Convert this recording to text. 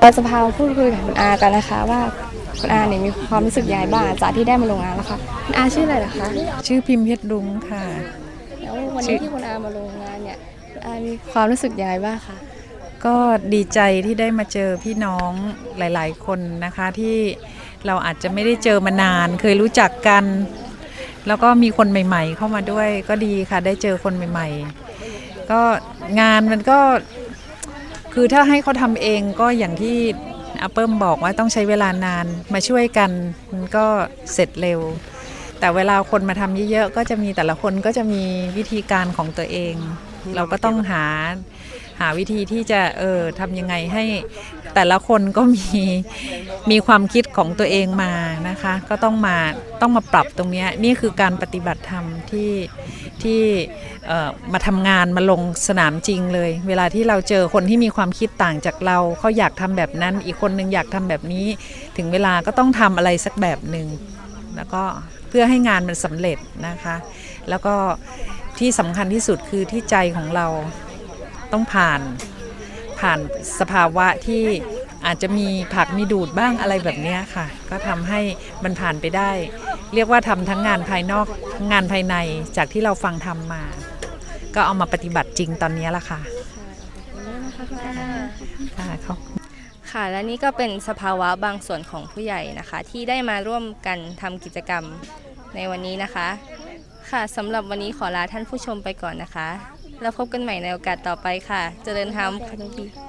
เราจะพามาพูดคุยกับคุณอากันนะคะ ว่าคุณอาเนี่ยมีความรู้สึกยังไงบ้างจากที่ได้มาลงงานแล้วคะคุณอาชื่ออะไรเหรอคะ ชื่อพิมพ์เพชรรุ้งค่ะ แล้ววันชื่นี้อที่คุณอามาลงงานเนี่ยคุณอามีความรู้สึกยังไงบ้างคะก็ดีใจที่ได้มาเจอพี่น้องหลาย ๆ คนนะคะที่เราอาจจะไม่ได้เจอมานาน เคยรู้จักกัน แล้วก็มีคนใหม่ ๆ เข้ามาด้วยก็ดีค่ะ ได้เจอคนใหม่ ๆ ก็งานมันก็ คือถ้าให้เขาทำเองก็อย่างที่อาเปิมบอกว่าต้องใช้เวลานานมาช่วยกันมันก็เสร็จเร็ว แต่เวลาคนมาทำเยอะๆก็จะมีแต่ละคนก็จะมีวิธีการของตัวเอง เราก็ต้องหา หาวิธีที่จะเออทำยังไงให้แต่ละคนก็มีมีความคิดของตัวเองมานะคะ ก็ต้องมาต้องมาปรับตรงนี้นี่คือการปฏิบัติธรรมที่ที่เออมาทำงานมาลงสนามจริงเลย เวลาที่เราเจอคนที่มีความคิดต่างจากเราเขาอยากทำแบบนั้น อีกคนนึงอยากทำแบบนี้ ถึงเวลาก็ต้องทำอะไรสักแบบหนึ่งแล้วก็เพื่อให้งานมันสำเร็จนะคะ แล้วก็ที่สำคัญที่สุดคือที่ใจของเรา ต้องผ่านผ่านสภาวะที่อาจจะมีผักมีดูดบ้างอะไรแบบเนี้ยค่ะ ก็ทำให้มันผ่านไปได้ เรียกว่าทำทั้งงานภายนอกทั้งงานภายในจากที่เราฟังทำมา ก็เอามาปฏิบัติจริงตอนนี้ละค่ะค่ะขอบค่ะและนี่ก็เป็นสภาวะบางส่วนของผู้ใหญ่นะคะ ที่ได้มาร่วมกันทำกิจกรรมในวันนี้นะคะ ค่ะสำหรับวันนี้ขอลาท่านผู้ชมไปก่อนนะคะ แล้วพบกันใหม่ในโอกาสต่อไปค่ะ เจริญธรรมค่ะทุกที